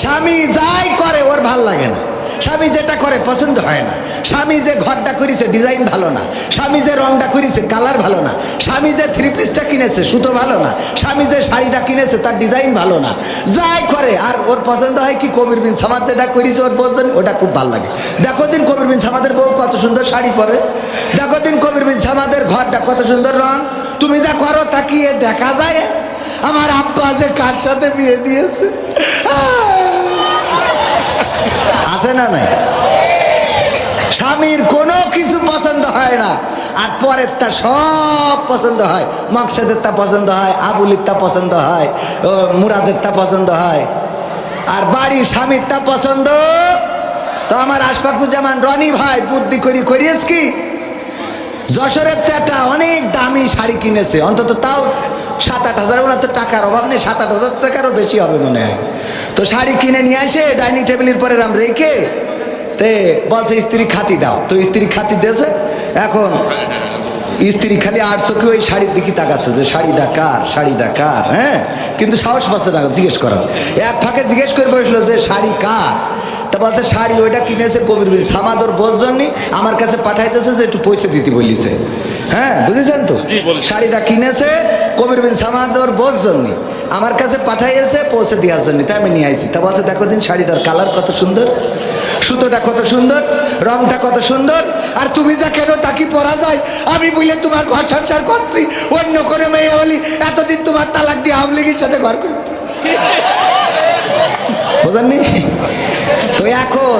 স্বামী যাই করে, ওর ভালো লাগে না। স্বামী যেটা করে, পছন্দ হয় না। স্বামী যে ঘরটা করেছে ডিজাইন ভালো না। স্বামী যে রংটা করেছে কালার ভালো না। স্বামী যে থ্রি পিসটা কিনেছে, সুতো ভালো না। স্বামী যে শাড়িটা কিনেছে, তার ডিজাইন ভালো না। যাই করে, আর ওর পছন্দ হয় কি, কবির বিন সামাদ যেটা করেছে, ওর বলতেন, ওটা খুব ভালো লাগে। দেখো দিন কবির বিন সামাদের বউ কত সুন্দর শাড়ি পরে। দেখো দিন কবির বিন সামাদের ঘরটা কত সুন্দর রং। তুমি যা করো তাকিয়ে দেখা যায়? আমার আব্বা যে কার সাথে বিয়ে দিয়েছে? আছে না নাই? স্বামীর কোনো কিছু পছন্দ হয় না। আর পরের তা সব পছন্দ হয়। মকসেদের তা পছন্দ হয় আবুলির তা পছন্দ হয় মুরাদের তা পছন্দ হয়। আর বাড়ির স্বামীর তা পছন্দ? তো আমার আশফাকুজ্জামান রনি ভাই বুদ্ধি করি করিয়েছ কি? যশোরের তো একটা অনেক দামি শাড়ি কিনেছে। অন্তত তাও সাত আট হাজার, ওনার তো টাকার অভাব নেই, সাত আট হাজার টাকারও বেশি হবে মনে হয়। তো শাড়ি কিনে নিয়ে আসে, ডাইনিং টেবিলের পরে রাম রেখে, তে বলছে, স্ত্রী খাতি দাও। তো স্ত্রী খাতি দিয়েছে। এখন স্ত্রী খালি আট চোখে ওই শাড়ির দিকে তাকাচ্ছে যে, শাড়িটা কার? শাড়িটা কার? হ্যাঁ? কিন্তু সাহস পাচ্ছে না, জিজ্ঞেস করা এক ফাঁকে জিজ্ঞেস করে বসল যে, শাড়ি কার? তা বলছে শাড়ি ওইটা কিনেছে কবির বিন সামাদর বোঝনি আমার কাছে পাঠাইতেছে যে একটু পয়সা দিতে বলিছে। হ্যাঁ বুঝেছেন তো? শাড়িটা কিনেছে কবির বিন সামাদর বোঝনি আমার কাছে পাঠাইয়েছে পৌঁছে দেওয়ার জন্য তাই আমি নিয়ে আইছি। তা বলছে দেখো দিন শাড়িটার কালার কত সুন্দর সুতোটা কত সুন্দর রংটা কত সুন্দর আর তুমি যা কেন তা কি পরা যায়? আমি বলে তোমার ঘর সংসার করছি অন্য কোনো মেয়ে হলি এতদিন তোমার তালাক দিয়ে আওয়ামী লীগের সাথে ঘর করতে। বোঝেননি? এখন,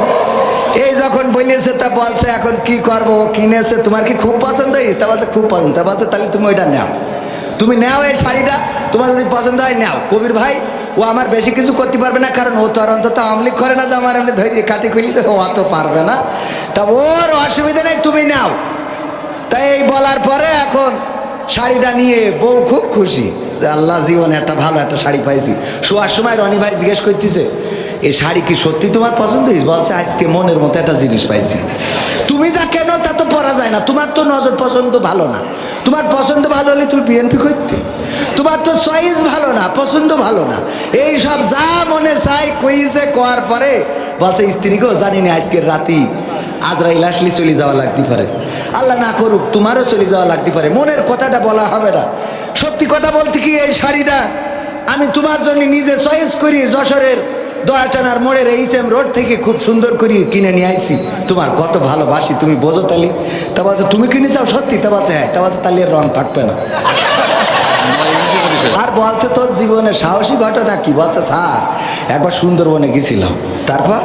এই যখন বলিয়েছে তা বলছে, এখন কি করব কিনেছে, তোমার কি খুব পছন্দ হয়েছে? তা বলছে, খুব পছন্দ। তা বলছে, তাহলে তুমি ওইটা নাও। তুমি নাও এই শাড়িটা, তোমার যদি পছন্দ হয় নাও। কবির ভাই, ও আমার বেশি কিছু করতে পারবে না, কারণ ও তো আর অন্তত আমলিক করে না যে আমার এমনি ধৈর্য কাটি খুলি তো অত পারবে না। তা ওর অসুবিধা নেই, তুমি নাও। তাই এই বলার পরে এখন শাড়িটা নিয়ে বউ খুব খুশি আল্লাহ, জীবনে একটা ভালো একটা শাড়ি পাইছি। শোয়ার সময় রনি ভাই জিজ্ঞেস করতেছে এই শাড়ি কি সত্যি তোমার পছন্দ? বলছে, আজকে মনের মতো একটা জিনিস পাইছি। তুমি যা কেন তা তো পরা যায় না। তোমার তো নজর পছন্দ ভালো না। তোমার পছন্দ ভালো হলে তুমি বিএনপি করতে। তোমার তো চয়েস ভালো না, পছন্দ ভালো না। এই সব যা মনে চাই, কইছে, কোয়ার পরে বলছে স্ত্রীকেও জানি না, আজকের রাতি আজরাইল আসলে চলে যাওয়া লাগতে পারে। আল্লাহ না করুক, তোমারও চলে যাওয়া লাগতে পারে। মনের কথাটা বলা হবে না। সত্যি কথা বলতে কি এই শাড়িটা আমি তোমার জন্য নিজে চয়েস করি যশোরের দয়াটানার মোড়ের এম রোড থেকে খুব সুন্দর করে কিনে নিয়ে আইছি। তোমার কত ভালোবাসি, তুমি বোঝো তালি তা বলছে, তুমি কিনে চাও সত্যি? তা বলছে হ্যাঁ। তা বলছে এর রং থাকবে না। আর বলছে, তোর জীবনের সাহসী ঘটনা কি? বলছে, স্যার, একবার সুন্দরবনে গেছিলাম। তারপর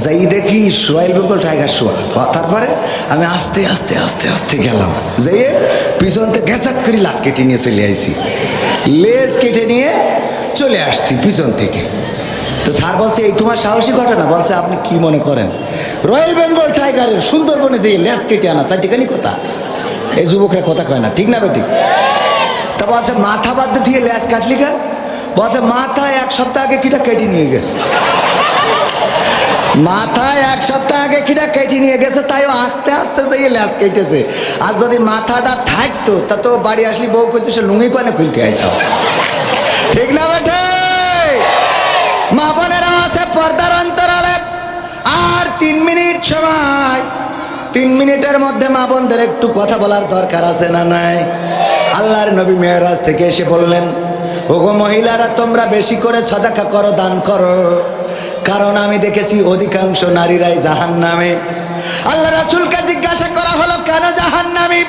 যাই দেখি রয়্যাল বেঙ্গল টাইগার শোয়া তারপরে আমি আস্তে আস্তে আস্তে আস্তে গেলাম। যেয়ে পিছন থেকে ঘেঁচাত করে লাশ কেটে নিয়ে চলে আইছি। লেজ কেটে নিয়ে চলে আসছি পিছন থেকে। তো স্যার বলছে, এই তোমার সাহসী ঘটনা বলছে, আপনি কি মনে করেন? রয়্যাল বেঙ্গল টাইগারের সুন্দরবনে যে লেজ কেটে আনা চারটিখানি কথা। এই যুবকরা কথা কয় না, ঠিক না বেটি? তা বলছে, মাথা বাদ দিয়ে ল্যাস কাটলি কেন? বলছে মাথা এক সপ্তাহ আগে কিটা কেটে নিয়ে গেছে। মাথায় এক সপ্তাহ আগে কিটা কেটে নিয়ে গেছে তাই আস্তে আস্তে যাইয়ে ল্যাস কেটেছে। আর যদি মাথাটা থাকতো, তা তো বাড়ি আসলি বউ করতে সে লুঙ্গি কনে খুলতে আইসা ঠিক না বেটে? মা বোনেরা আছে পর্দার অন্তরালে। আর তিন মিনিট সময়। তিন মিনিটের মধ্যে মা বোনদের একটু কথা বলার দরকার আছে না নাই? আল্লাহর নবী মেয়রাজ থেকে এসে বললেন, ওগো মহিলারা, তোমরা বেশি করে সদাকা করো, দান করো। কারণ আমি দেখেছি অধিকাংশ নারীরাই জাহান নামে আল্লাহ রাসুলকে জিজ্ঞাসা করা হলো, কেন জাহান নামী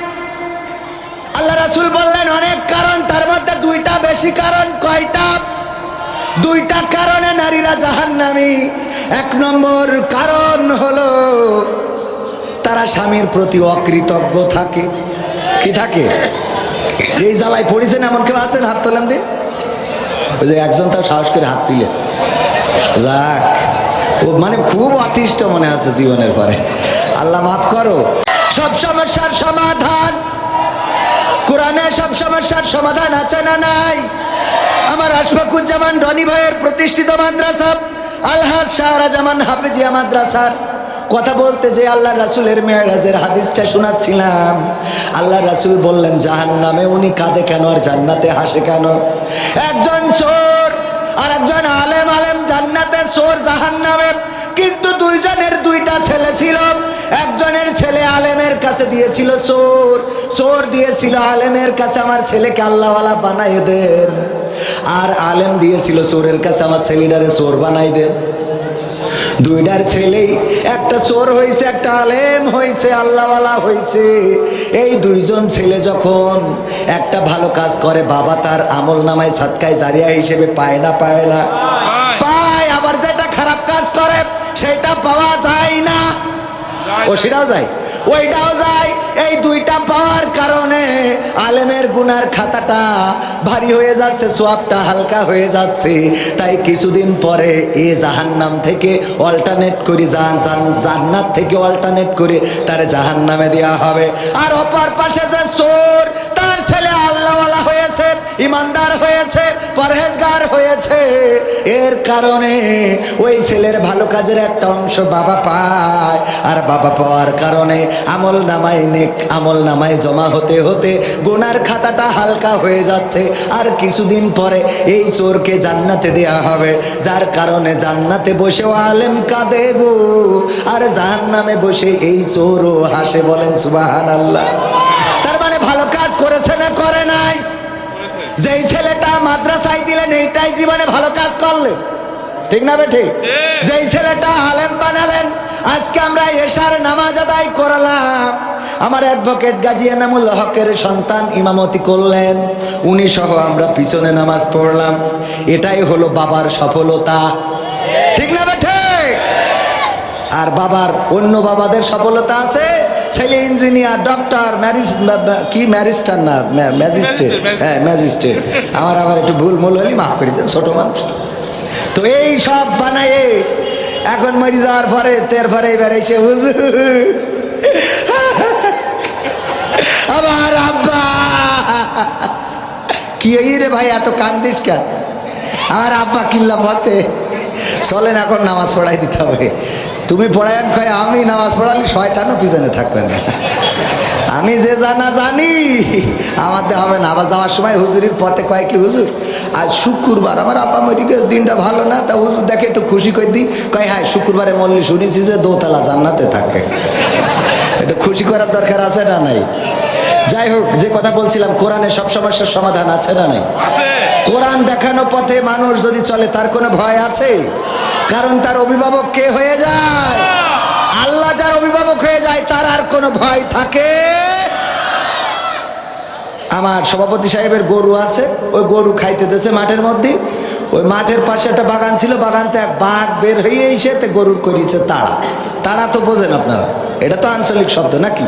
আল্লাহ রাসুল বললেন, অনেক কারণ, তার মধ্যে দুইটা বেশি কারণ, কয়টা? দুইটা কারণে নারীরা জাহান্নামী। এক নম্বর কারণ হলো তারা স্বামীর প্রতি অকৃতজ্ঞ থাকে। কি থাকে? এই জ্বালায় পড়েছেন এমন কেউ আছেন? হাত তোলেন দিন ওই যে একজন তার সাহস করে হাত তুলে রাখ ও মানে খুব অতিষ্ঠ মনে আছে জীবনের পরে। আল্লাহ মাফ করো। সব সমস্যার সমাধান। কোরআনে সব সমস্যার সমাধান আছে না নাই? আমার আশফাকুজ্জামান রনি ভাইয়ের প্রতিষ্ঠিত মাদ্রাসা, আলহাজ শাহরাজামান হাফিজিয়া মাদ্রাসার কথা বলতে যে আল্লাহ রাসুলের মেয়েরাজের হাদিসটা শোনাচ্ছিলাম। আল্লাহ রাসুল বললেন জাহান নামে উনি কাঁদে কেন আর জান্নাতে হাসে কেন? একজন চোর আর একজন আলেম আলেম জান্নাতে চোর জাহান নামে কিন্তু দুইজনের দুইটা ছেলে ছিল। একজনের ছেলে আলেমের কাছে দিয়েছিল চোর চোর দিয়েছিল আলেমের কাছে আমার ছেলেকে আল্লাহওয়ালা বানাই দেন। আর আলেম দিয়েছিল চোরের কাছে আমার ছেলেটারে চোর বানাই দেন। দুইটার ছেলেই একটা চোর হয়েছে একটা আলেম হয়েছে আল্লাহওয়ালা হয়েছে এই দুইজন ছেলে যখন একটা ভালো কাজ করে বাবা তার আমল নামায় সাতকায় জারিয়া হিসেবে পায় না পায় না। পায় আবার যেটা খারাপ কাজ করে সেটা পাওয়া যায় না। ও সেটাও যায়। ওইটাও যায় এই দুইটা পাওয়ার কারণে আলেমের গুনার খাতাটা ভারী হয়ে যাচ্ছে, সোয়াবটা হালকা হয়ে যাচ্ছে। তাই কিছুদিন পরে এ জাহান্নাম থেকে অল্টারনেট করে থেকে অল্টারনেট করে তার জাহান্নামে দেওয়া হবে। আর অপর পাশে যে ইমানদার হয়েছে, পরহেজগার হয়েছে। এর কারণে ওই ছেলের ভালো কাজের একটা অংশ বাবা পায়। আর বাবা পাওয়ার কারণে আমল নামায় নেক, আমল নামায় জমা হতে হতে গোনার খাতাটা হালকা হয়ে যাচ্ছে। আর কিছুদিন পরে এই চোরকে জান্নাতে দেয়া হবে। যার কারণে জান্নাতে বসেও আলেম কাঁদে গো। আর জাহান্নামে বসে এই চোরও হাসে বলেন সুবাহান আল্লাহ তার মানে ভালো কাজ করেছে না করে নাই? যেই ছেলেটা মাদ্রাসায় দিলেন এইটাই জীবনে ভালো কাজ করলেন ঠিক না বে ঠিক। যেই ছেলেটা আলেম বানালেন আজকে আমরা এশার নামাজ আদায় করলাম। আমার অ্যাডভোকেট গাজী এনামুল হকের সন্তান ইমামতি করলেন। উনি সহ আমরা পিছনে নামাজ পড়লাম। এটাই হলো বাবার সফলতা। ঠিক না বে ঠিক আর বাবার অন্য বাবাদের সফলতা আছে? ছেলে ইঞ্জিনিয়ার ডক্টর ম্যারিজ কি ম্যারিস্টার না ম্যাজিস্ট্রেট হ্যাঁ ম্যাজিস্ট্রেট। আমার আবার একটু ভুল মূল হলে মাফ করে দেন ছোট মানুষ। তো। এই সব বানায়ে এখন মরি যাওয়ার পরে তের পরে এবার এসে হুজুর। আমার আব্বা। কি রে ভাই এত কান্দিস কেন? আমার আব্বা কিল্লা পথে চলেন এখন নামাজ পড়াই দিতে হবে। তুমি পড়াই কয় আমি নামাজ পড়ালে শয়তানও পিছনে থাকবে না। আমি যে জানা জানি আমাদের হবে না। আবার যাওয়ার সময় হুজুরির পথে কয় কি, হুজুর, আজ শুক্রবার, আমার আব্বা গেছে দিনটা ভালো না, তা হুজুর দেখে একটু খুশি করে দিই। কয় হ্যাঁ শুক্রবারে মল্লি শুনেছি যে দোতলা জান্নাতে থাকে। একটু খুশি করার দরকার আছে না নাই? যাই হোক, যে কথা বলছিলাম, কোরআনে সব সমস্যার সমাধান আছে না নাই? আছে। কোরআন দেখানো পথে মানুষ যদি চলে, তার কোনো ভয় আছে? কারণ তার অভিভাবক কে হয়ে যায়? আল্লাহ যার অভিভাবক হয়ে যায়, তার আর কোনো ভয় থাকে? আমার সভাপতি সাহেবের গরু আছে, ওই গরু খাইতে দেছে মাঠের মধ্যে। ওই মাঠের পাশে একটা বাগান ছিল বাগানতে এক বাঘ বের হয়ে এসে তে গরুর করিয়েছে তাড়া। তাড়া তো বোঝেন আপনারা, এটা তো আঞ্চলিক শব্দ নাকি?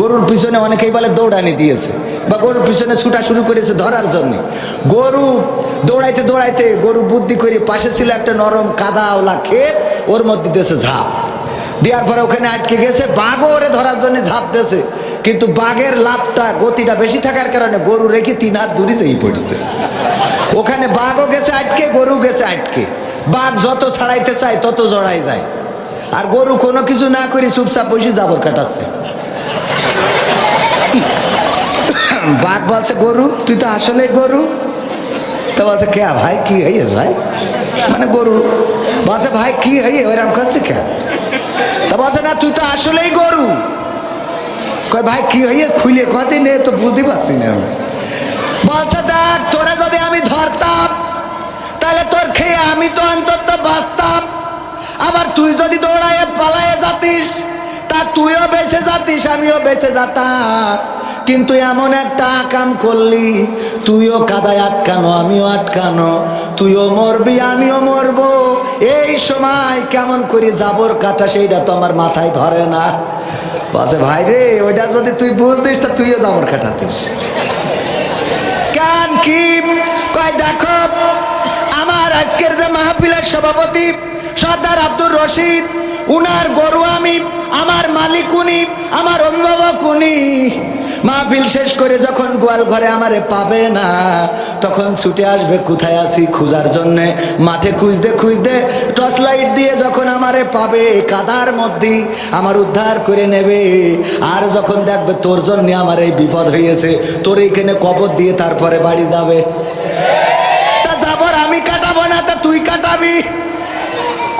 গরুর পিছনে অনেকেই বলে দৌড়ানি দিয়েছে। বা গরুর পিছনে ছুটা শুরু করেছে ধরার জন্য। গরু দৌড়াইতে দৌড়াইতে গরু বুদ্ধি করে পাশে ছিল একটা নরম কাদাওলা ক্ষেত, ওর মধ্যে দিয়েছে ঝাঁপ। দেওয়ার পরে ওখানে আটকে গেছে, বাঘও ওরে ধরার জন্য ঝাঁপ দিয়েছে। কিন্তু বাঘের লাভটা, গতিটা বেশি থাকার কারণে গরু রেখে তিন হাত দূরে যেই পড়েছে। ওখানে বাঘও গেছে আটকে গরু গেছে আটকে। বাঘ যত ছাড়াইতে চায়, তত জড়াই যায়। আর গরু কোনো কিছু না করে চুপচাপ বসে জাবর কাটাচ্ছে। বাঘ বলছে, গরু, তুই তো আসলে গরু। তো বলছে, কে, ভাই, কি হইস ভাই? মানে গরু। বলছে, ভাই, কি হই ওইরকম করছে কে? তো বলছে, না, তুই তো আসলেই গরু। কয়, ভাই, কি হইয়ে খুলে কদিন এ তো বুঝতে পারছি না আমি। বলছে, দেখ, তোরা যদি আমি ধরতাম, তাহলে তোর খেয়ে আমি তো অন্তত বাঁচতাম। আবার তুই যদি দৌড়ায় পালায়ে যাতিস, তা তুইও বেঁচে যাতিস, আমিও বেঁচে যেতাম। কিন্তু এমন একটা কাম করলি, তুইও কাদায় আটকানো, আমিও আটকানো, তুইও মরবি, আমিও মরবো। এই সময় কেমন করে জাবর কাটা, সেইটা তো আমার মাথায় ধরে না। বলছে, ভাই রে, ওইটা যদি তুই বলতিস তা তুইও জাবর কাটাতিস। কান কি? কয়, দেখো, আমার আজকের যে মাহফিলের সভাপতি সর্দার আব্দুর রশিদ, উনার গরু আমি, আমার মালিক উনি, আমার অভিভাবক উনি। মাহফিল শেষ করে যখন গোয়াল ঘরে আমারে পাবে না, তখন ছুটে আসবে, কোথায় আছি খুঁজার জন্যে? মাঠে খুঁজতে খুঁজতে টর্চ লাইট দিয়ে যখন আমারে পাবে, কাদার মধ্যে আমার উদ্ধার করে নেবে। আর যখন দেখবে তোর জন্য আমার এই বিপদ হয়েছে তোর এইখানে কবর দিয়ে তারপরে বাড়ি যাবে। তা যাবর আমি কাটাবো না, তা তুই কাটাবি।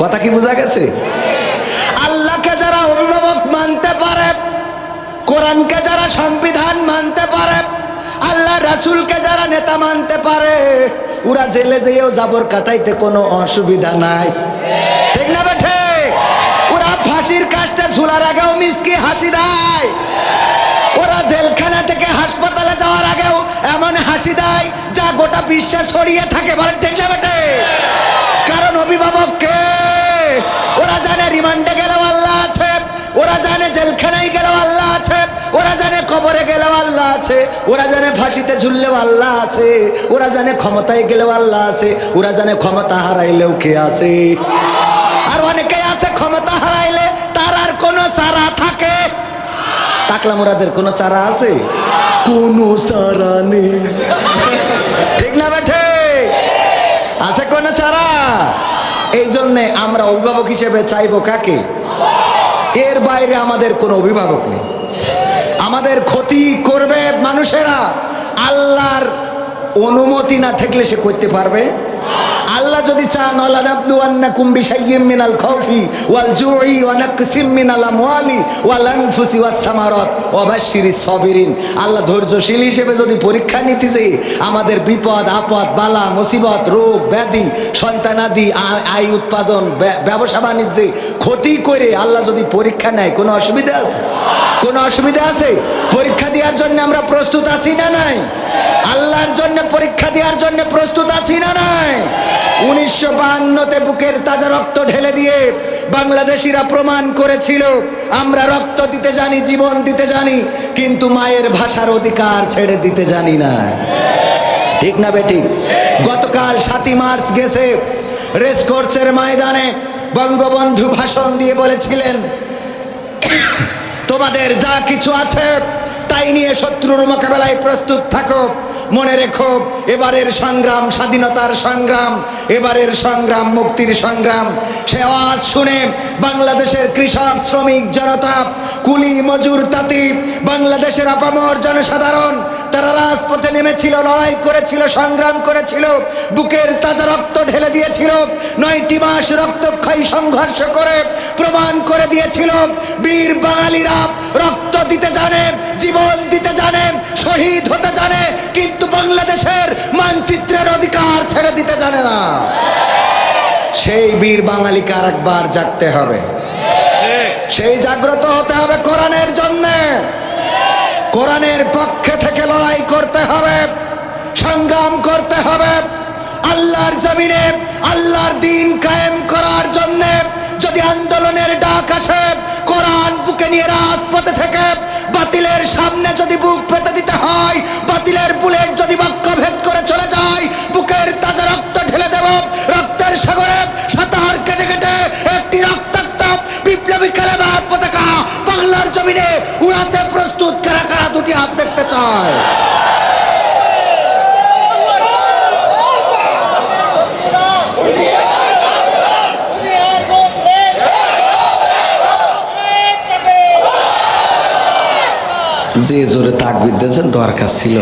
কথা কি বোঝা গেছে? আল্লাহকে যারা অভিভাবক মানতে পারে কোরআনকে যারা সংবিধান মানতে পারে, আল্লাহ রাসূলকে যারা নেতা মানতে পারে, ওরা জেলে যেয়েও জাবর কাটাইতে কোনো অসুবিধা নাই। ঠিক না বেঠে? ওরা ফাঁসির কাজটা ঝুলার আগেও মিসকি হাসি দেয়। ওরা জেলখানা থেকে হাসপাতালে যাওয়ার আগেও এমন হাসি দেয়, যা গোটা বিশ্বে ছড়িয়ে থাকে বলেন ঠিক না বেটে কারণ অভিভাবককে ওরা জানে রিমান্ডে গেলেও আল্লাহ আছে, ওরা জানে জেলখানায় কবরে গেলেও আল্লাহ আছে। ওরা জানে ফাঁসিতে ঝুললেও আল্লাহ আছে। ওরা জানে ক্ষমতায় গেলেও আল্লাহ আছে। ওরা জানে ক্ষমতা হারাইলেও কে আছে। আর অনেকে আছে ক্ষমতা হারাইলে তার আর কোনো চারা থাকে। টাকলা মোরাদের কোনো চারা আছে? কোনো চারা নেই। ঠিক না বেঠে? আছে কোনো চারা এই জন্যে আমরা অভিভাবক হিসেবে চাইব কাকে? এর বাইরে আমাদের কোনো অভিভাবক নেই। আমাদের ক্ষতি করবে মানুষেরা। আল্লাহর অনুমতি না থাকলে সে করতে পারবে? আল্লাহ যদি চান ওয়ালানাবলুয়ান্নাকুম বিশাইয়্যিম মিনাল খাউফি ওয়াল জুই ওয়া নাকসিম মিনাল আমওয়ালি ওয়াল আনফুসি ওয়াস সামারাত ওয়া বাশশিরিস সাবিরিন। আল্লাহ ধৈর্যশীল হিসেবে যদি পরীক্ষা নিতে যে আমাদের বিপদ, আপদ, বালা, মুসিবত, রোগ, ব্যাধি, সন্তানাদি আয় উৎপাদন ব্যবসা বাণিজ্যে ক্ষতি করে আল্লাহ যদি পরীক্ষা নেয়, কোনো অসুবিধা আছে? কোনো অসুবিধা আছে? পরীক্ষা দেওয়ার জন্য আমরা প্রস্তুত আছি না নাই? আল্লাহর জন্য পরীক্ষা দেওয়ার জন্য প্রস্তুত আছি না নাই? উনিশশো বাহান্নতে বুকের তাজা রক্ত ঢেলে দিয়ে বাংলাদেশিরা প্রমাণ করেছিল, আমরা রক্ত দিতে জানি, জীবন দিতে জানি, কিন্তু মায়ের ভাষার অধিকার ছেড়ে দিতে জানি না। ঠিক না বেটি? গতকাল সাতই মার্চ গেছে, রেস কোর্সের ময়দানে বঙ্গবন্ধু ভাষণ দিয়ে বলেছিলেন, তোমাদের যা কিছু আছে তাই নিয়ে শত্রুর মোকাবেলায় প্রস্তুত থাকো। মনে রেখো, এবারের সংগ্রাম স্বাধীনতার সংগ্রাম, এবারের সংগ্রাম মুক্তির সংগ্রাম। সে আওয়াজ শুনে বাংলাদেশের কৃষক, শ্রমিক, জনতা, কুলি, মজুর, তাঁতি, বাংলাদেশের আপামর জনসাধারণ তারা রাজপথে নেমেছিল লড়াই করেছিল সংগ্রাম করেছিল বুকের তাজা রক্ত ঢেলে দিয়েছিল নয়টি মাস রক্তক্ষয়ী সংঘর্ষ করে প্রমাণ করে দিয়েছিল বীর বাঙালিরা রক্ত দিতে জানে জীবন দিতে জানে শহীদ হতে জানে কিন্তু বাংলাদেশের মানচিত্রের অধিকার ছেড়ে দিতে জানে না। সেই বীর বাঙালিকে আর একবার জাগতে হবে। সেই জাগ্রত হতে হবে কোরআনের জন্যে। কোরআনের পক্ষে থেকে লড়াই করতে হবে, সংগ্রাম করতে হবে, আল্লাহর জমিনে আল্লাহর দিন কায়েম করার জন্য যদি আন্দোলনের ডাক আসে, কোরআন বুকে নিয়ে রাজপথে থেকে বাতিলের সামনে যদি বুক পেতে দিতে হয়, বাতিলের বুলেট যদি বাক্য ভেদ হাত যে জোরে তাকবির দিয়েছেন, দরকার ছিল।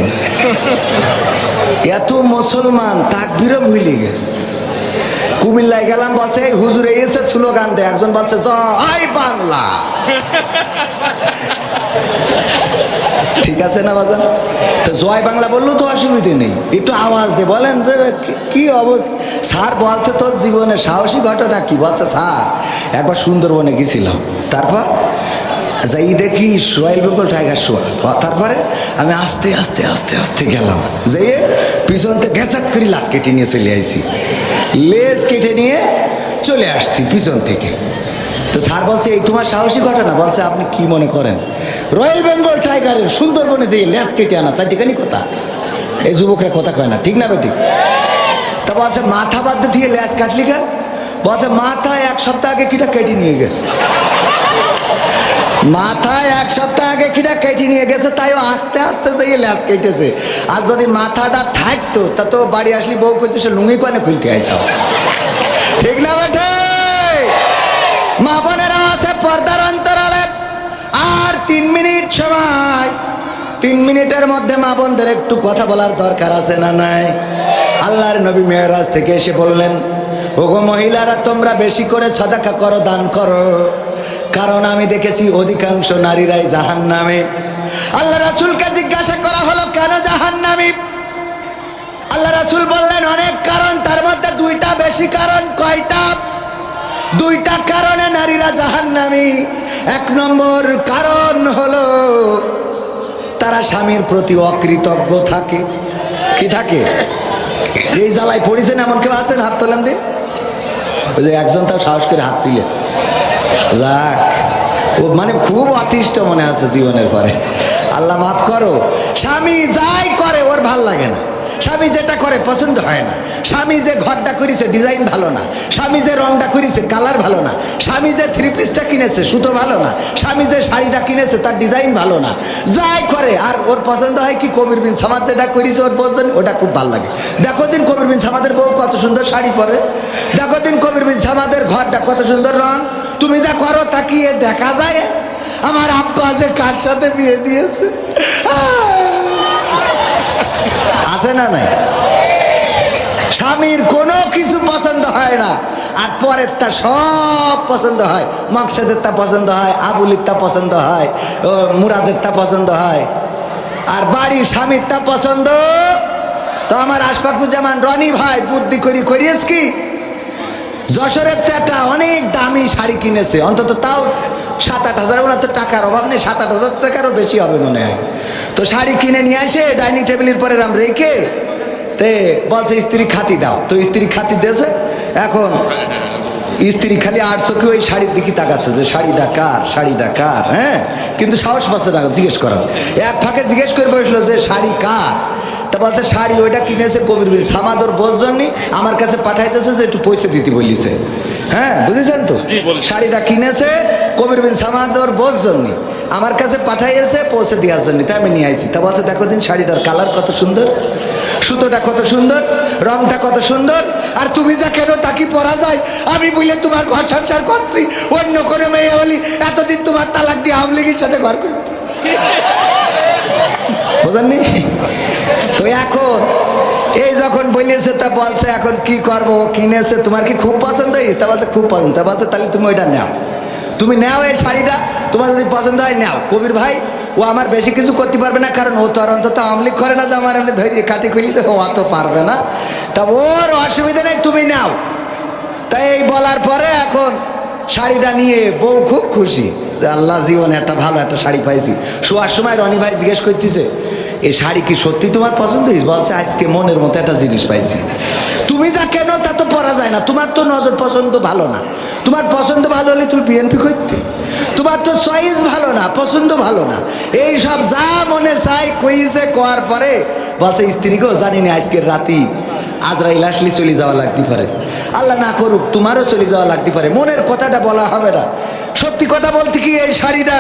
এত মুসলমান তাকবিরও ভুলে গেছে। কুমিল্লায় গেলাম, বলছে, "এই হুজুর এসে স্লোগান দেয় একজন বলছে, জয় বাংলা। ঠিক আছে না বাজান? তো জয় বাংলা বললেও তো অসুবিধে নেই। একটু আওয়াজ দে, বলেন যে কি- অব স্যার বলছে তোর জীবনে সাহসী ঘটনা কি? বলছে, স্যার, একবার সুন্দরবনে গেছিলাম। তারপর যাই দেখি রয়্যাল বেঙ্গল টাইগার শোয়া। তারপরে আমি আস্তে আস্তে আস্তে আস্তে গেলাম। যেয়ে পিছন থেকে ঘেঁচাত করে লাশ কেটে নিয়ে চলে আইছি। লেজ কেটে নিয়ে চলে আসছি পিছন থেকে। তো স্যার বলছে, এই তোমার সাহসী ঘটনা? বলছে, আপনি কি মনে করেন? রয়্যাল বেঙ্গল টাইগারের সুন্দরবনে যে লেজ কেটে আনা, চারটিখানি কথা। এই যুবকরা কথা কয় না, ঠিক না বেটি? তা বলছে, মাথা বাদ দিয়ে লেজ কাটলি কেন? বলছে মাথা এক সপ্তাহ আগে কিটা কেটে নিয়ে গেছে। মাথায় এক সপ্তাহ আগে কিনা কেটে নিয়ে গেছে তাই আস্তে আস্তে যেয়ে ল্যাস কেটেছে। আর যদি মাথাটা থাকতো, তা তো বাড়ি আসলি বউ করতে সে লুঙ্গি কোয়ানে খুলতে আইসা ঠিক না বেঠে মা বোনেরা আছে, পর্দার তিন মিনিট সময়। তিন মিনিটের মধ্যে মা বোনদের একটু কথা বলার দরকার আছে না নাই? আল্লাহর নবী মেয়রাজ থেকে এসে বললেন, ওগো মহিলারা, তোমরা বেশি করে সদাকা করো, দান করো। কারণ আমি দেখেছি অধিকাংশ নারীরাই জাহান নামে আল্লাহ রাসুলকে জিজ্ঞাসা করা হলো, কেন জাহান নামী আল্লাহ রাসুল বললেন, অনেক কারণ, তার মধ্যে দুইটা বেশি কারণ, কয়টা? দুইটা কারণে নারীরা জাহান্নামী। এক নম্বর কারণ হলো তারা স্বামীর প্রতি অকৃতজ্ঞ থাকে। কি থাকে? এই জ্বালায় পড়েছেন এমন কেউ আছেন? হাত তোলেন ওই যে একজন তার সাহস করে হাত তুলে। যাক, ও মানে খুব অতিষ্ঠ মনে আছে জীবনের পরে। আল্লাহ মাফ করো। স্বামী যাই করে, ওর ভালো লাগে না। স্বামী যেটা করে, পছন্দ হয় না। স্বামী যে ঘরটা করেছে ডিজাইন ভালো না। স্বামী যে রংটা করেছে কালার ভালো না। স্বামী যে থ্রি পিসটা কিনেছে, সুতো ভালো না। স্বামী যে শাড়িটা কিনেছে, তার ডিজাইন ভালো না। যাই করে, আর ওর পছন্দ হয় কি কবির বিন সামাদ যেটা করেছে ওর পছন্দ ওটা খুব ভালো লাগে। দেখো দিন কবির বিন সামাদের বউ কত সুন্দর শাড়ি পরে। দেখো দিন কবির বিন সামাদের ঘরটা কত সুন্দর রং। তুমি যা করো তাকিয়ে দেখা যায়? আমার আব্বা যে কার সাথে বিয়ে দিয়েছে? আছে না নাই? স্বামীর কোনো কিছু পছন্দ হয় না। আর পরের তা সব পছন্দ হয়। মকসেদের তা পছন্দ হয় আবুলির তা পছন্দ হয় মুরাদের তা পছন্দ হয়। আর বাড়ির স্বামীর তা পছন্দ? তো আমার আশফাকুজ্জামান, রনি ভাই, বুদ্ধি করি করিয়েছ কি? যশোরের তো একটা অনেক দামি শাড়ি কিনেছে। অন্তত তাও সাত আট হাজার ওনার তো টাকার অভাব নেই সাত আট হাজার টাকারও বেশি হবে মনে হয়। তো শাড়ি কিনে নিয়ে আসে, ডাইনিং টেবিলের পরে রাম রেখে তে বলছে স্ত্রী খাতি দাও। তো স্ত্রী খাতি দিয়েছে। এখন স্ত্রী খালি আট চোখে ওই শাড়ির দিকে তাকাচ্ছে যে শাড়িটা কার? শাড়িটা কার? হ্যাঁ? কিন্তু সাহস পাচ্ছে না জিজ্ঞেস করার। এক ফাঁকে জিজ্ঞেস করে বসল যে শাড়ি কার? তা বলছে শাড়ি ওইটা কিনেছে কবির বিল। সামাদর বোঝনি আমার কাছে পাঠাইতেছে যে একটু পয়সা দিতে বলিছে। হ্যাঁ বুঝেছেন তো? শাড়িটা কিনেছে কবির বিন সামাদর বোঝনি আমার কাছে পাঠাইয়েছে পৌঁছে দেওয়ার জন্য তাই আমি নিয়ে আইছি। তা বলছে দেখো দিন শাড়িটার কালার কত সুন্দর। সুতোটা কত সুন্দর, রংটা কত সুন্দর, আর তুমি যা কেন তা কি পরা যায়, আমি বলে তোমার ঘর সংসার করছি, অন্য কোনো মেয়ে হলি এতদিন তোমার তালাক দিয়ে আওয়ামী লীগের সাথে ঘর করতে বোঝেননি? তো এখন, এই যখন বলিয়েছে তা বলছে, এখন কি করব কিনেছে, তোমার কি খুব পছন্দ হয়েছে? তা বলছে, খুব পছন্দ। তা বলছে, তাহলে তুমি ওইটা নাও। তুমি নাও এই শাড়িটা, তোমার যদি পছন্দ হয় নাও। কবির ভাই ও আমার বেশি কিছু করতে পারবে না, কারণ ও তো আর অন্তত আমলিক করে না যে আমার এমনি ধৈর্য কাটি খুলি তো অত পারবে না। তা ওর অসুবিধা নেই, তুমি নাও। তাই এই বলার পরে এখন শাড়িটা নিয়ে বউ খুব খুশি, যে আল্লাহ জীবনে একটা ভালো একটা শাড়ি পাইছি। শোয়ার সময় রনি ভাই জিজ্ঞেস করতেছে এই শাড়ি কি সত্যি তোমার পছন্দ হয়েছে? বলছে, আজকে মনের মতো একটা জিনিস পাইছি। তুমি যা কেন তা তো পরা যায় না। তোমার তো নজর পছন্দ ভালো না। তোমার পছন্দ ভালো হলে তুমি বিএনপি করতে। তোমার তো চয়েস ভালো না, পছন্দ ভালো না। এই সব যা মনে চাই কইছে কোয়ার পরে বলছে স্ত্রীকেও জানি না আজকের রাতি আজরাইল আসলে চলে যাওয়া লাগতে পারে। আল্লাহ না করুক, তোমারও চলে যাওয়া লাগতে পারে। মনের কথাটা বলা হবে না। সত্যি কথা বলতে কি এই শাড়িটা?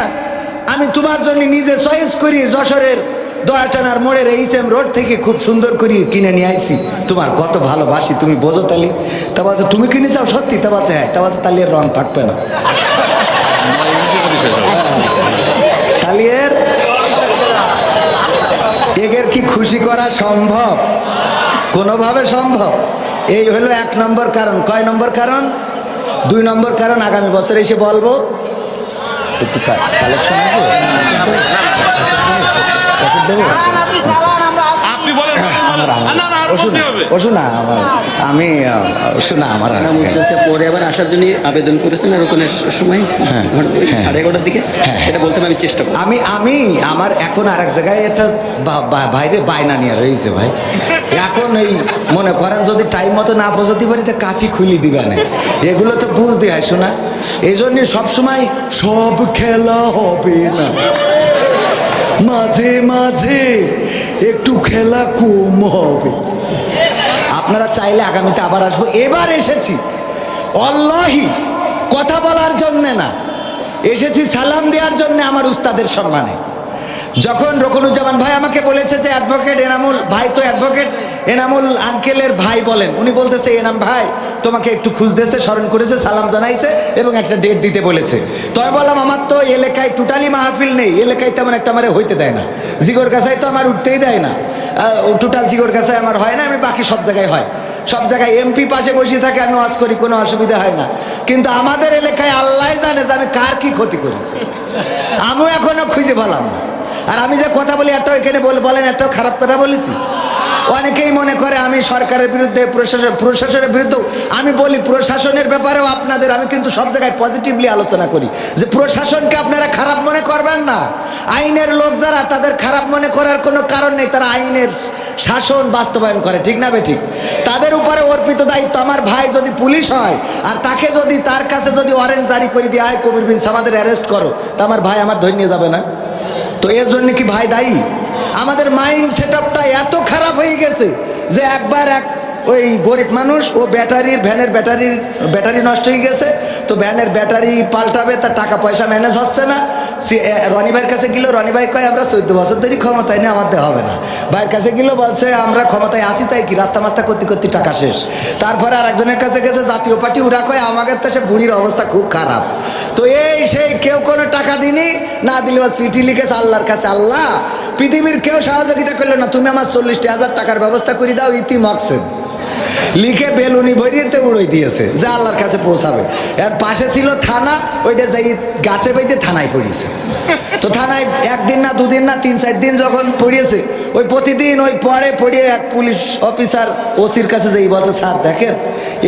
আমি তোমার জন্য নিজে চয়েস করি যশোরের দয়াটানার মোড়ের এইচ এম রোড থেকে খুব সুন্দর করে কিনে নিয়ে আইছি। তোমার কত ভালোবাসি তুমি বোঝো তালি। তা বলছে, তুমি কিনে চাও সত্যি? তা বলছে হ্যাঁ। তা বলছে তাহলে এর রং থাকবে না। তাহলে এর এগের কি খুশি করা সম্ভব? কোনোভাবে সম্ভব? এই হলো এক নম্বর কারণ। কয় নম্বর কারণ? দুই নম্বর কারণ আগামী বছর এসে বলব। কালেকশন আছে? আপনি বলেন আমার আমি আহ, ওষুধ না আমার পরে আবার আসার জন্য আবেদন করেছেন আর ওখানে সময় হ্যাঁ, হ্যাঁ। সাড়ে এগারোটার দিকে। হ্যাঁ। সেটা বলতে আমি চেষ্টা করব। আমি আমি আমার এখন আর এক জায়গায় একটা বাইরে বায়না নিয়ে রয়েছে ভাই। এখন এই মনে করেন যদি টাইম মতো না পৌঁছতে পারি তা কাকি খুলি দিবে না। এগুলো তো বুঝতে হয় শোনা। এই জন্য সবসময় সব খেলা হবে না। মাঝে মাঝে একটু খেলা কম হবে। আপনারা চাইলে আগামীতে আবার আসব। এবার এসেছি। অল্লাহি, কথা বলার জন্যে না। এসেছি সালাম দেওয়ার জন্য আমার উস্তাদের সম্মানে। যখন রকনুজ্জামান ভাই আমাকে বলেছে যে অ্যাডভোকেট এনামুল, ভাই তো অ্যাডভোকেট এনামুল আঙ্কেলের ভাই বলেন, উনি বলতেছে, এনাম ভাই, তোমাকে একটু খুঁজতেছে, স্মরণ করেছে, সালাম জানাইছে এবং একটা ডেট দিতে বলেছে। তো আমি বললাম, আমার তো এলাকায় টোটালি মাহফিল নেই এলাকায় তেমন একটা আমার হইতে দেয় না। জিগোর কাছায় তো আমার উঠতেই দেয় না। টোটাল জিগোর কাছায় আমার হয় না, আমি বাকি সব জায়গায় হয়। সব জায়গায় এমপি পাশে বসে থাকে, আমি ওয়াজ করি, কোনো অসুবিধা হয় না। কিন্তু আমাদের এলাকায় আল্লাহ জানে যে আমি কার কি ক্ষতি করেছি। আমিও এখনও খুঁজে পেলাম আর আমি যে কথা বলি একটাও এখানে বলে, বলেন একটাও খারাপ কথা বলেছি? অনেকেই মনে করে আমি সরকারের বিরুদ্ধে, প্রশাসন প্রশাসনের বিরুদ্ধে, আমি বলি প্রশাসনের ব্যাপারেও আপনাদের, আমি কিন্তু সব জায়গায় পজিটিভলি আলোচনা করি। যে প্রশাসনকে আপনারা খারাপ মনে করবেন না। আইনের লোক যারা, তাদের খারাপ মনে করার কোনো কারণ নেই। তারা আইনের শাসন বাস্তবায়ন করে, ঠিক না বে ঠিক তাদের উপরে অর্পিত দায়িত্ব আমার ভাই যদি পুলিশ হয়, আর তাকে যদি, তার কাছে যদি ওয়ারেন্ট জারি করে দেওয়া হয় কবির বিন আমাদের অ্যারেস্ট করো, তা আমার ভাই আমার ধরে নিয়ে যাবে না। তো এর জন্য কি ভাই দায়ী? আমাদের মাইন্ড সেট খারাপ হয়ে গেছে যে একবার এক ওই গরিব মানুষ ও ব্যাটারির ভ্যানের ব্যাটারির ব্যাটারি নষ্ট হয়ে গেছে তো ভ্যানের ব্যাটারি পাল্টাবে তার টাকা পয়সা ম্যানেজ হচ্ছে না। সে এ, রনি ভাইয়ের কাছে গেল রনি ভাই কয় আমরা চোদ্দ বছর ধরে ক্ষমতায় নিয়ে আমাদের হবে না। ভাইয়ের কাছে গেল বলছে আমরা ক্ষমতায় আসি তাই কি? রাস্তা মাস্তা করতে করতে টাকা শেষ। তারপরে আর একজনের কাছে গেছে জাতীয় পার্টি ওরা কয় আমাদের তো সে বুড়ির অবস্থা খুব খারাপ। তো এই সেই কেউ কোনো টাকা দিনি না দিলে ও চিঠি লিখেছে আল্লাহর কাছে আল্লাহ পৃথিবীর কেউ সহযোগিতা করল না। তুমি আমার চল্লিশটি হাজার টাকার ব্যবস্থা করে দাও, ইতি মকসেদ। লিখে বেলুনি ভরিয়েতে উড়োই দিয়েছে, যে আল্লাহর কাছে পৌঁছাবে। এর পাশে ছিল থানা, ওইটা যাই গাছে বাইতে থানায় পড়িয়েছে। তো থানায় একদিন না, দুদিন না, তিন, চার দিন যখন পড়িয়েছে, ওই প্রতিদিন ওই পড়ে পড়িয়ে এক পুলিশ অফিসার ওসির কাছে যেই বলছে, স্যার, দেখেন,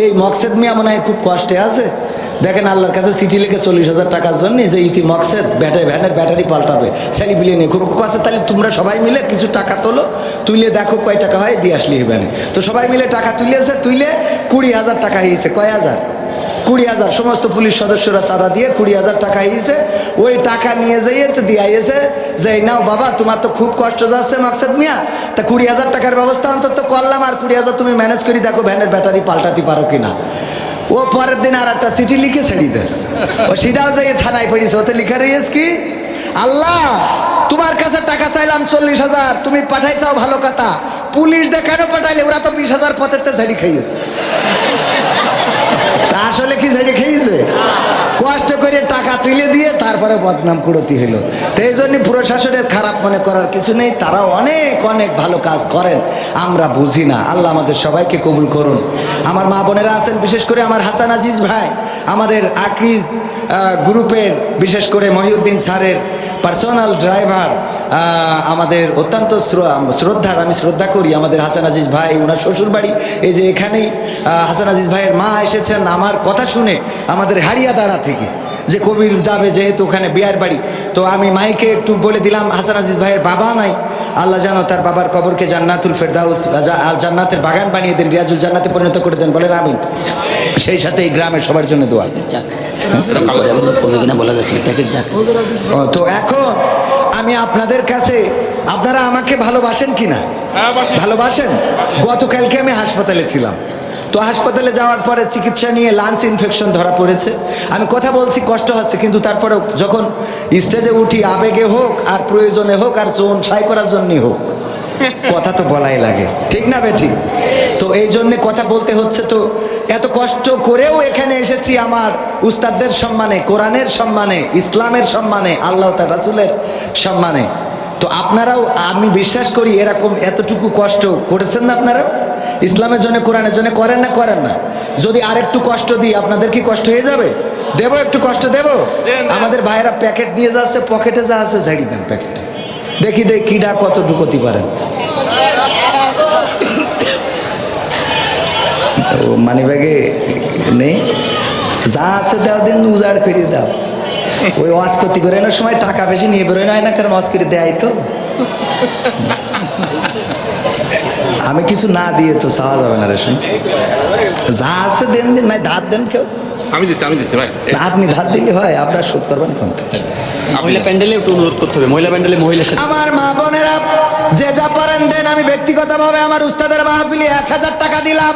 এই মকসেদ মিয়া মনে হয় খুব কষ্টে আছে। দেখেন আল্লাহর কাছে চিঠি লিখে চল্লিশ হাজার টাকার জন্য যে ইতি মকসেদ, ব্যাটারি, ভ্যানের ব্যাটারি পাল্টাবে। স্যালি বিলিয়ে নিয়ে খুব কাছে তাহলে তোমরা সবাই মিলে কিছু টাকা তোলো তুলে দেখো কয় টাকা হয়, দিয়ে আসলি ভ্যানে তো সবাই মিলে টাকা তুলেছে তুলে কুড়ি হাজার টাকা হয়েছে কয় হাজার? কুড়ি হাজার। সমস্ত পুলিশ সদস্যরা চাঁদা দিয়ে কুড়ি হাজার টাকা হয়েছে ওই টাকা নিয়ে যাইয়ে তো দিয়ে আইয়েছে যে নাও বাবা, তোমার তো খুব কষ্ট যাচ্ছে মাকসাদ মিয়া। তা কুড়ি হাজার টাকার ব্যবস্থা অন্তত করলাম, আর কুড়ি হাজার তুমি ম্যানেজ করে, দেখো ভ্যানের ব্যাটারি পাল্টাতে পারো কিনা। ও পরের দিন আর একটা চিঠি লিখে ছেড়ি দেস। ও সেটাও যাই থানায় পড়িস ওতে লিখে রয়েছ কি, আল্লাহ, তোমার কাছে টাকা চাইলাম চল্লিশ হাজার, তুমি পাঠাই চাও ভালো কথা। পুলিশ দেখানো পাঠাইলে? ওরা তো বিশ হাজার পথের ছেড়ি খাইয়েছে। আসলে কি ছেড়ে খেয়েছে করে টাকা তুলে দিয়ে তারপরে বদনাম কুড়তি হইল। তো এই জন্য প্রশাসনের খারাপ মনে করার কিছু নেই তারা অনেক অনেক ভালো কাজ করেন। আমরা বুঝি না, আল্লাহ আমাদের সবাইকে কবুল করুন। আমার মা বোনেরা আছেন, বিশেষ করে আমার হাসান আজিজ ভাই, আমাদের আকিজ গ্রুপের, বিশেষ করে মহিউদ্দিন স্যারের পার্সোনাল ড্রাইভার আমাদের অত্যন্ত শ্রদ্ধার, আমি শ্রদ্ধা করি। আমাদের হাসান আজিজ ভাই ওনার শ্বশুর বাড়ি এই যে এখানেই হাসান আজিজ ভাইয়ের মা এসেছেন, আমার কথা শুনে আমাদের হারিয়াদাড়া থেকে। যে কবির যাবে যেহেতু ওখানে বিয়ার বাড়ি। তো আমি মাইকে একটু বলে দিলাম হাসান আজিজ ভাইয়ের বাবা নাই। আল্লাহ যেন তার বাবার কবরকে জান্নাতুল ফেরদাউস জান্নাতের বাগান বানিয়ে দেন রিয়াজুল জান্নাতে পরিণত করে দেন। বলেন আমিন। সেই সাথে এই গ্রামের সবার জন্য দোয়া। কিনা তো এখন আমি আপনাদের কাছে আপনারা আমাকে ভালোবাসেন কি না হ্যাঁ, বাসি। ভালোবাসেন? গতকালকে আমি হাসপাতালে ছিলাম। তো হাসপাতালে যাওয়ার পরে চিকিৎসা নিয়ে লাঞ্চ ইনফেকশন ধরা পড়েছে। আমি কথা বলছি, কষ্ট হচ্ছে, কিন্তু তারপরেও যখন স্টেজে উঠি, আবেগে হোক আর প্রয়োজনে হোক আর চোন সাই করার জন্যই হোক, কথা তো বলাই লাগে। ঠিক না বেঠি? তো এই জন্যে কথা বলতে হচ্ছে, তো এত কষ্ট করেও এখানে এসেছি আমার উস্তাদদের সম্মানে, কোরআনের সম্মানে, ইসলামের সম্মানে, আল্লাহ তার রাসুলের সম্মানে। তো আপনারাও, আমি বিশ্বাস করি, এরকম এতটুকু কষ্ট করেছেন না আপনারা ইসলামের জন্য কোরআনের জন্য করেন না করেন না। যদি আরেকটু কষ্ট দিই আপনাদের কি কষ্ট হয়ে যাবে? দেবো একটু কষ্ট দেবো। আমাদের ভাইয়েরা প্যাকেট নিয়ে যাচ্ছে পকেটে যা আছে ঝাড়ি দেন প্যাকেটে। দেখি দেখি কিডা কত ঢুকতি পারেন। ও মানি ব্যাগে নেই। যা আছে দাও দিন উজাড় করে দাও। ওই ওয়াশ করতে বেরোনোর সময় টাকা বেশি নিয়ে বেরোয় না হয় না কারণ ওয়াশ করে দেয় তো? আমি কিছু না দিয়ে তো চাওয়া যাবে না রেশন। যা আছে দেন দিন নাই ধার দেন কেউ। আমি দিচ্ছি আমি দিচ্ছি ভাই। না, আপনি ধার দিলে হয় আপনার শোধ করবেন কোন মহিলা প্যান্ডেলে একটু অনুরোধ করতে হবে মহিলা প্যান্ডেলে মহিলা সাথে আমার মা বোনেরা যে যা পারেন দেন আমি ব্যক্তিগতভাবে আমার উস্তাদের মাহফিলে এক হাজার টাকা দিলাম।